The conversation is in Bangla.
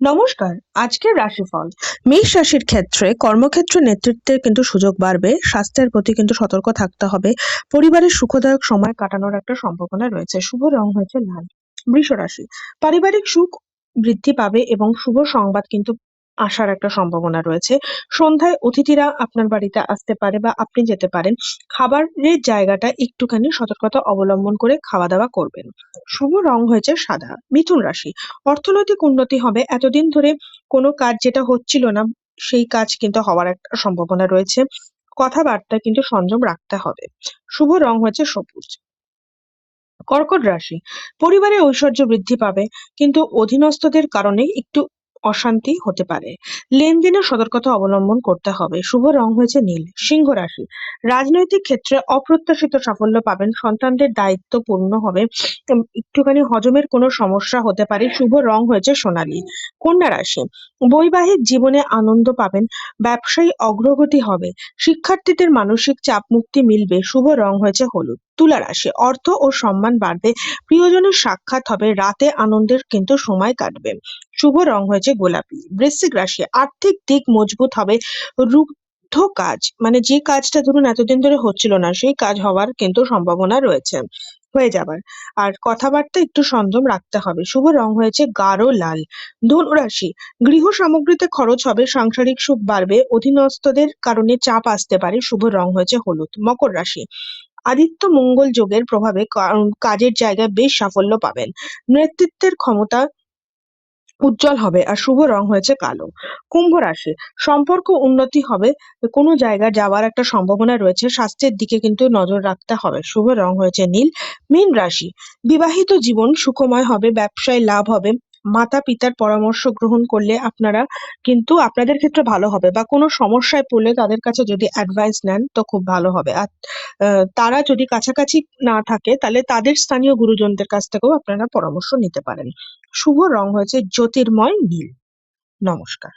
নমস্কার, আজকের রাশিফল। মেষ রাশির ক্ষেত্রে কর্মক্ষেত্র নেতৃত্বের কিন্তু সুযোগ বাড়বে, স্বাস্থ্যের প্রতি কিন্তু সতর্ক থাকতে হবে, পরিবারের সুখদায়ক সময় কাটানোর একটা সম্ভাবনা রয়েছে, শুভ রং হয়েছে লাল। বৃষ রাশি পারিবারিক সুখ বৃদ্ধি পাবে এবং শুভ সংবাদ কিন্তু আসার একটা সম্ভাবনা রয়েছে। সন্ধ্যায় অতিথিরা আপনার বাড়িতে আসতে পারে বা আপনি যেতে পারেন। খাবারের জায়গাটা একটুখানি সতর্কতা অবলম্বন করে খাওয়া দাওয়া করবেন। শুভ রং হয়েছে সাদা, মিথুন রাশি। অর্থনৈতিক উন্নতি হবে। এতদিন ধরে কোনো কাজ যেটা হচ্ছিল না, সেই কাজ কিন্তু হওয়ার একটা সম্ভাবনা রয়েছে। কথাবার্তা কিন্তু সংযম রাখতে হবে। শুভ রং হচ্ছে সবুজ। কর্কট রাশি। পরিবারে ঐশ্বর্য বৃদ্ধি পাবে, কিন্তু অধীনস্থদের কারণে একটু অশান্তি হতে পারে। লেনদেনে সতর্কতা অবলম্বন করতে হবে। শুভ রং হয়েছে নীল। সিংহ রাশি। রাজনৈতিক ক্ষেত্রে অপ্রত্যাশিত সাফল্য পাবেন। সন্তানদের দায়িত্ব পূর্ণ হবে। একটুখানি হজমের কোনো সমস্যা হতে পারে। শুভ রং হয়েছে সোনালী। কন্যা রাশি। বৈবাহিক জীবনে আনন্দ পাবেন। ব্যবসায়ী অগ্রগতি হবে। শিক্ষার্থীদের মানসিক চাপ মুক্তি মিলবে। শুভ রং হয়েছে হলুদ। তুলা রাশি অর্থ ও সম্মান বাড়বে। প্রিয়জনের সাক্ষাৎ হবে। রাতে আনন্দের কিন্তু সময় কাটবে। শুভ রং হয়েছে গোলাপি। বৃশ্চিক রাশি, আর্থিক দিক মজবুত হবে। রুদ্ধ কাজ মানে যে কাজটা ধরুন এতদিন ধরে হচ্ছিল না, সেই কাজ হওয়ার কিন্তু সম্ভাবনা রয়েছে। হয়ে যাবার। আর কথাবার্তা একটু সংযম রাখতে হবে। শুভ রং হয়েছে গাঢ় লাল। ধনু রাশি, গৃহ সামগ্রীতে খরচ হবে। সাংসারিক সুখ বাড়বে। অধীনস্থদের কারণে চাপ আসতে পারে। শুভ রং হয়েছে হলুদ। মকর রাশি আদিত্য মঙ্গল যোগের প্রভাবে কাজের জায়গায় বেশ সাফল্য পাবেন। নেতৃত্বের ক্ষমতা উজ্জ্বল হবে আর শুভ রং হয়েছে কালো। কুম্ভ রাশি, সম্পর্ক উন্নতি হবে, কোনো জায়গা যাওয়ার একটা সম্ভাবনা রয়েছে, স্বাস্থ্যের দিকে কিন্তু নজর রাখতে হবে। শুভ রং হয়েছে নীল। মীন রাশি, বিবাহিত জীবন সুখময় হবে, ব্যবসায় লাভ হবে মাতা পিতার পরামর্শ গ্রহণ করলে আপনারা কিন্তু আপনাদের ক্ষেত্রে ভালো হবে বা কোনো সমস্যায় পড়লে তাদের কাছে যদি অ্যাডভাইস নেন তো খুব ভালো হবে। আর তারা যদি কাছাকাছি না থাকে তাহলে তাদের স্থানীয় গুরুজনদের কাছ থেকেও আপনারা পরামর্শ নিতে পারেন। শুভ রং হয়েছে জ্যোতির্ময় নীল। নমস্কার।